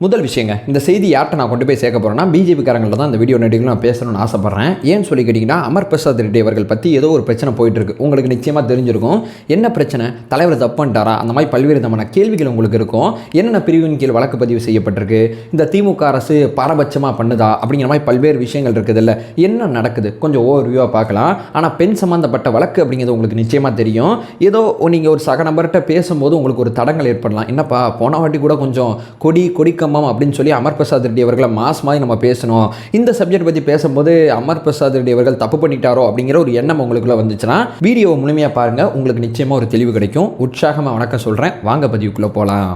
முதல் விஷயங்க இந்த செய்தி யார்கிட்ட நான் கொண்டு போய் சேர்க்க போகிறேன்னா பிஜேபிக்காரங்களில் தான் இந்த வீடியோ நடிகர்கள் நான் பேசணும்னு ஆசைப்பட்றேன். ஏன்னு சொல்லி கேட்டிங்கன்னா அமர் பிரசாத் ரெட்டி அவர்கள் பற்றி ஏதோ ஒரு பிரச்சனை போயிட்டு இருக்கு உங்களுக்கு நிச்சயமாக தெரிஞ்சிருக்கும். என்ன பிரச்சனை? தலைவர் தப்பு பண்ணிட்டாரா? அந்த மாதிரி பல்வேறு விதமான கேள்விகள் உங்களுக்கு இருக்கும். என்னென்ன பிரிவின் கீழ் வழக்கு பதிவு செய்யப்பட்டிருக்கு? இந்த திமுக அரசு பாரபட்சமாக பண்ணுதா? அப்படிங்கிற மாதிரி பல்வேறு விஷயங்கள் இருக்குது இல்லை என்ன நடக்குது? கொஞ்சம் ஓவர் வியூவாக பார்க்கலாம். ஆனால் பெண் சம்மந்தப்பட்ட வழக்கு அப்படிங்கிறது உங்களுக்கு நிச்சயமாக தெரியும். ஏதோ நீங்கள் ஒரு சக நபர்கிட்ட பேசும்போது உங்களுக்கு ஒரு தடங்கள் ஏற்படலாம். என்னப்பா போன வாட்டி கூட கொஞ்சம் கொடி கொடிக்கம்பம் அப்படின்னு சொல்லி அமர் பிரசாத் ரெட்டி அவர்களை மாஸ் மாதிரி நம்ம பேசணும். இந்த சப்ஜெக்ட் பற்றி பேசும்போது அமர் பிரசாத் ரெட்டி அவர்கள் தப்பு பண்ணிட்டாரோ அப்படிங்கிற ஒரு எண்ணம் உங்களுக்குள்ள வந்துச்சுன்னா வீடியோவை முழுமையாக பாருங்கள் உங்களுக்கு நிச்சயமாக ஒரு தெளிவு கிடைக்கும். உற்சாகமாக வணக்கம் சொல்கிறேன் வாங்க பதிவுக்குள்ளே போகலாம்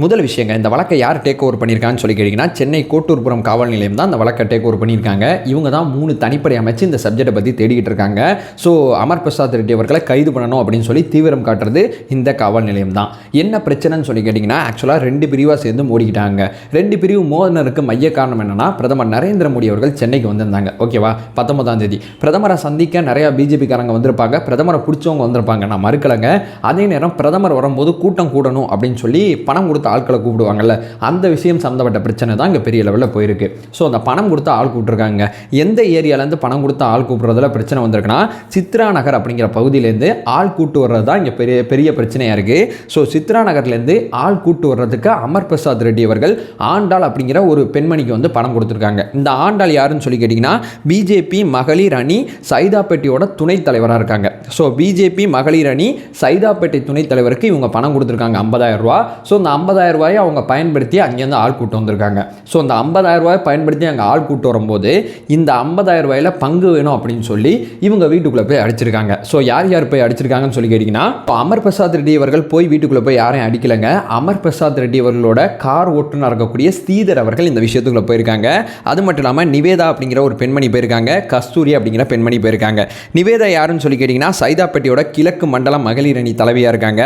முதல் விஷயங்க இந்த வழக்கை யார் டேக் ஓவர் பண்ணியிருக்கான்னு சொல்லி கேட்டிங்கன்னா சென்னை கோட்டூர்புரம் காவல் நிலையம் தான் இந்த வழக்கை டேக் ஓவர் பண்ணியிருக்காங்க. இவங்க தான் மூணு தனிப்படை அமைச்சு இந்த சப்ஜெக்டை பற்றி தேடிக்கிட்டு இருக்காங்க. ஸோ அமர் பிரசாத் ரெட்டி அவர்களை கைது பண்ணணும் அப்படின்னு சொல்லி தீவிரம் காட்டுறது இந்த காவல் நிலையம் தான். என்ன பிரச்சனைன்னு சொல்லி கேட்டிங்கன்னா ஆக்சுவலாக ரெண்டு பிரிவாக சேர்ந்து மோடிக்கிட்டாங்க ரெண்டு பிரிவு மோதனருக்கு மைய காரணம் என்னென்னா பிரதமர் நரேந்திர மோடி அவர்கள் சென்னைக்கு வந்திருந்தாங்க. ஓகேவா பத்தொன்பதாம் தேதி. பிரதமரை சந்திக்க நிறையா பிஜேபிக்காரங்க வந்திருப்பாங்க. பிரதமரை பிடிச்சவங்க வந்திருப்பாங்க. நான் மறுக்கலைங்க. அதே நேரம் பிரதமர் வரும்போது கூட்டம் கூடணும் அப்படின்னு சொல்லி பணம் கொடுத்து கொடுத்து ஆட்களை கூப்பிடுவாங்கல்ல அந்த விஷயம் சம்மந்தப்பட்ட பிரச்சனை தான் இங்கே பெரிய லெவலில் போயிருக்கு. ஸோ அந்த பணம் கொடுத்த ஆள் கூப்பிட்ருக்காங்க எந்த ஏரியாவிலேருந்து பணம் கொடுத்த ஆள் கூப்பிட்றதுல பிரச்சனை வந்திருக்குன்னா சித்ரா நகர் அப்படிங்கிற பகுதியிலேருந்து ஆள் கூட்டு வர்றது தான் இங்கே பெரிய பெரிய பிரச்சனையாக இருக்குது ஸோ சித்ரா நகர்லேருந்து ஆள் கூட்டு வர்றதுக்கு அமர் பிரசாத் ரெட்டி அவர்கள் ஆண்டாள் அப்படிங்கிற ஒரு பெண்மணிக்கு வந்து பணம் கொடுத்துருக்காங்க. இந்த ஆண்டாள் யாருன்னு சொல்லி கேட்டிங்கன்னா பிஜேபி மகளிர் அணி சைதாப்பேட்டையோட துணைத் தலைவராக இருக்காங்க. ஸோ பிஜேபி மகளிர் அணி சைதாப்பேட்டை துணைத் தலைவருக்கு இவங்க பணம் கொடுத்துருக்காங்க 50000 ரூபா. ஸோ இந்த 50000 ரூபாயை அவங்க பயன்படுத்தி அங்கேருந்து ஆள் கூட்டு வந்திருக்காங்க. ஸோ அந்த ஐம்பதாயிரம் ரூபாயை பயன்படுத்தி அங்கே ஆள் கூட்டு வரும்போது இந்த ஐம்பதாயிரம் ரூபாயில் பங்கு வேணும் அப்படின்னு சொல்லி இவங்க வீட்டுக்குள்ளே போய் அடிச்சிருக்காங்க. ஸோ யார் யார் போய் அடிச்சிருக்காங்கன்னு சொல்லி கேட்டிங்கன்னா இப்போ அமர் பிரசாத் ரெட்டி அவர்கள் போய் வீட்டுக்குள்ளே போய் யாரையும் அடிக்கலைங்க. அமர் பிரசாத் ரெட்டி அவர்களோட கார் ஓட்டுநர் இருக்கக்கூடிய ஸ்ரீதர் அவர்கள் இந்த விஷயத்துக்குள்ளே போயிருக்காங்க. அது மட்டும் இல்லாமல் நிவேதா அப்படிங்கிற ஒரு பெண்மணி போயிருக்காங்க. கஸ்தூரி அப்படிங்கிற பெண்மணி போயிருக்காங்க. நிவேதா யாருன்னு சொல்லி கேட்டிங்கன்னா சைதாப்பேட்டையோட கிழக்கு மண்டலம் மகளிர் அணி தலைவியாக இருக்காங்க.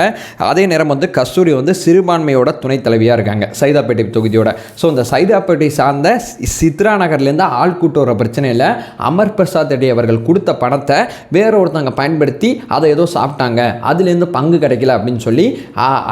அதே நேரம் வந்து கஸ்தூரி வந்து சிறுபான்மையோட துணைத் தலைவியாக இருக்காங்க சைதாப்பேட்டை தொகுதியோட. ஸோ இந்த சைதாப்பேட்டை சார்ந்த சி- சித்ரா நகர்லேருந்து ஆள் கூட்டு வர பிரச்சனையில் அமர் பிரசாத் ரெட்டி அவர்கள் கொடுத்த பணத்தை வேற ஒருத்தவங்க பயன்படுத்தி அதை ஏதோ சாப்பிட்டாங்க அதுலேருந்து பங்கு கிடைக்கல அப்படின்னு சொல்லி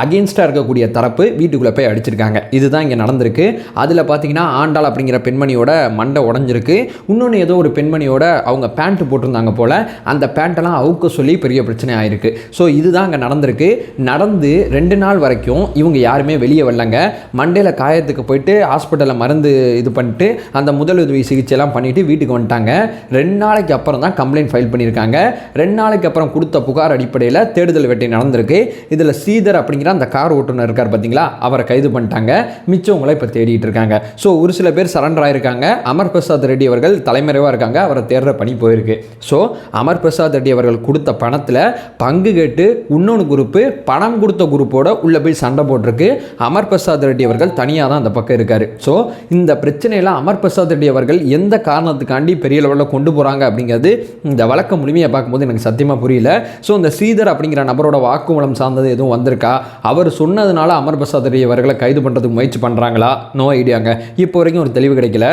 அகேன்ஸ்டாக இருக்கக்கூடிய தரப்பு வீட்டுக்குள்ளே போய் அடிச்சிருக்காங்க. இதுதான் இங்கே நடந்திருக்கு. அதில் பார்த்தீங்கன்னா ஆண்டாள் அப்படிங்கிற பெண்மணியோட மண்டை உடஞ்சிருக்கு. இன்னொன்று ஏதோ ஒரு பெண்மணியோட அவங்க பேண்ட் போட்டிருந்தாங்க போல் அந்த பேண்ட்டெல்லாம் அவுக்க சொல்லி பெரிய பிரச்சனை ஆயிருக்கு. ஸோ இதுதான் அங்கே நடந்திருக்கு. நடந்து ரெண்டு நாள் வரைக்கும் இவங்க யாருமே வெளியே வரலங்க. மண்டையில் காயத்துக்கு போயிட்டு ஹாஸ்பிட்டலில் மருந்து இது பண்ணிட்டு அந்த முதலுதவி சிகிச்சைலாம் பண்ணிவிட்டு வீட்டுக்கு வந்துட்டாங்க. ரெண்டு நாளைக்கு அப்புறம் தான் கம்ப்ளைண்ட் ஃபைல் பண்ணியிருக்காங்க. ரெண்டு நாளைக்கு அப்புறம் கொடுத்த புகார் அடிப்படையில் தேடுதல் வேட்டை நடந்திருக்கு. இதில் ஸ்ரீதர் அப்படிங்கிற அந்த கார் ஓட்டுநர் இருக்கார் பார்த்தீங்களா அவரை கைது பண்ணிட்டாங்க. மிச்சவங்களை இப்போ தேடிட்டு இருக்காங்க. ஸோ ஒரு சில பேர் சரண்டர் ஆயிருக்காங்க. அமர் பிரசாத் ரெட்டி அவர்கள் தலைமறைவாக இருக்காங்க. அவரை தேடுற பணி போயிருக்கு. ஸோ அமர் பிரசாத் ரெட்டி அவர்கள் கொடுத்த பணத்தில் பங்கு கேட்டு இன்னொன்று குரூப்பு பணம் கொடுத்த குரூப்போட உள்ள போய் சண்டை போட்டிருக்கு. அமர் பிரசாத் ரெட்டி அவர்கள் தனியாக தான் அந்த பக்கம் இருக்கார். ஸோ இந்த பிரச்சனையில் அமர் பிரசாத் ரெட்டி அவர்கள் எந்த காரணத்துக்காண்டி பெரிய லெவலில் கொண்டு போகிறாங்க அப்படிங்கிறது இந்த வழக்கம் முழுமையாக பார்க்கும்போது எனக்கு சத்தியமாக புரியல. ஸோ இந்த ஸ்ரீதர் அப்படிங்கிற நபரோட வாக்குமூலம் சார்ந்தது எதுவும் வந்திருக்கா? அவர் சொன்னதுனால அமர் பிரசாத் ரெட்டி அவர்களை கைது பண்ணுறதுக்கு முயற்சி பண்ணுறாங்களா நோ ஐடியாங்க இப்போ வரைக்கும் ஒரு தெளிவு கிடைக்கல.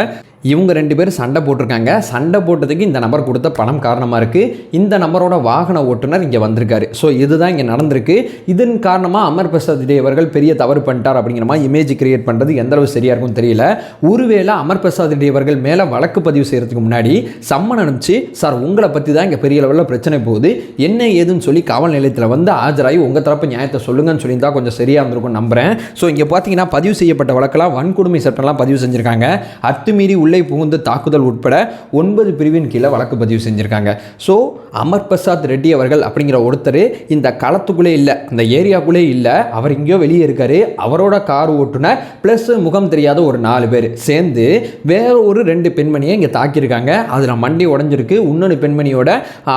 இவங்க ரெண்டு பேரும் சண்டை போட்டிருக்காங்க. சண்டை போட்டதுக்கு இந்த நபர் கொடுத்த பணம் காரணமாக இருக்குது இந்த நபரோட வாகன ஓட்டுநர் இங்கே வந்திருக்காரு. ஸோ இதுதான் இங்கே நடந்திருக்கு. இதன் காரணமாக அமர் பிரசாத் ரெட்டி அவர்கள் பெரிய தவறு பண்ணிட்டார் அப்படிங்கிற மாதிரி இமேஜ் கிரியேட் பண்ணுறது எந்த அளவு சரியாக இருக்கும்னு தெரியல. ஒருவேளை அமர் பிரசாத் ரெட்டி அவர்கள் மேலே வழக்கு பதிவு செய்கிறதுக்கு முன்னாடி சம்மன் அனுப்பிச்சு சார் உங்களை பற்றி தான் இங்கே பெரிய லெவலில் பிரச்சனை போகுது. என்ன ஏதுன்னு சொல்லி காவல் நிலையத்தில் வந்து ஆஜராகி உங்கள் தரப்பு நியாயத்தை சொல்லுங்கன்னு சொல்லியிருந்தா கொஞ்சம் சரியாக இருந்திருக்கும் நம்புகிறேன் ஸோ இங்கே பார்த்தீங்கன்னா பதிவு செய்யப்பட்ட வழக்கெல்லாம் வன்கொடுமை சட்டம்லாம் பதிவு செஞ்சுருக்காங்க. அத்துமீறி உள்ளே புகுந்து தாக்குதல் உட்பட ஒன்பது பிரிவின் கீழே வழக்கு பதிவு செஞ்சுருக்காங்க. ஸோ அமர் பிரசாத் ரெட்டி அவர்கள் அப்படிங்கிற ஒருத்தர் இந்த களத்துக்குள்ளே இல்லை இந்த ஏரியாக்குள்ளே இல்லை அவர் எங்கேயோ வெளியே இருக்காரு அவரோட கார் ஓட்டுனர் ப்ளஸ் முகம் தெரியாத ஒரு நாலு பேர் சேர்ந்து வேற ஒரு ரெண்டு பெண்மணியை இங்கே தாக்கியிருக்காங்க. அதில் மண்டி உடஞ்சிருக்கு இன்னொரு பெண்மணியோட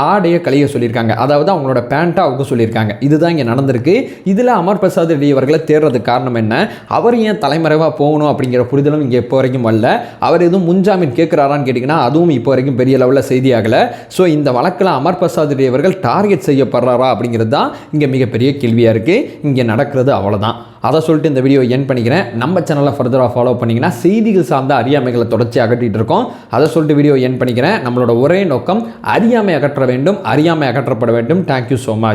ஆடையை கழிய சொல்லியிருக்காங்க. அதாவது அவங்களோட பேண்ட்டை அவங்க சொல்லியிருக்காங்க. இதுதான் இங்கே நடந்திருக்கு. இதில் அமர் பிரசாத் ரெட்டி அவர்களை தேடுறதுக்கு காரணம் என்ன? அவர் ஏன் தலைமறைவாக போகணும் அப்படிங்கிற புரிதலும் இங்கே இப்போ வரைக்கும் வரல. அவர் எதுவும் முன்ஜாமீன் கேட்குறாரான்னு கேட்டிங்கன்னா அதுவும் இப்போ வரைக்கும் பெரிய லெவலில் செய்தியாகலை ஸோ இந்த வழக்கில் அமர் பிரசாத் ரெட்டி அவர்கள் டார்கெட் செய்யப்படுறாரா அப்படிங்கிறது தான் இங்கே மிகப்பெரிய கேள்வியாக இருக்குது இங்கே நடக்கிறது அவ்வளோதான் அதை சொல்லிட்டு இந்த வீடியோ என் பண்ணிக்கிறேன். நம்ம சேனலை ஃபர்தராக ஃபாலோ பண்ணிங்கன்னா செய்திகள் சார்ந்த அறியாமைகளை தொடர்ச்சி அகற்றிட்டு இருக்கோம். அதை சொல்லிட்டு வீடியோ என் பண்ணிக்கிறேன். நம்மளோட ஒரே நோக்கம் அறியாமை அகற்ற வேண்டும். அறியாமை அகற்றப்பட வேண்டும். Thank you so much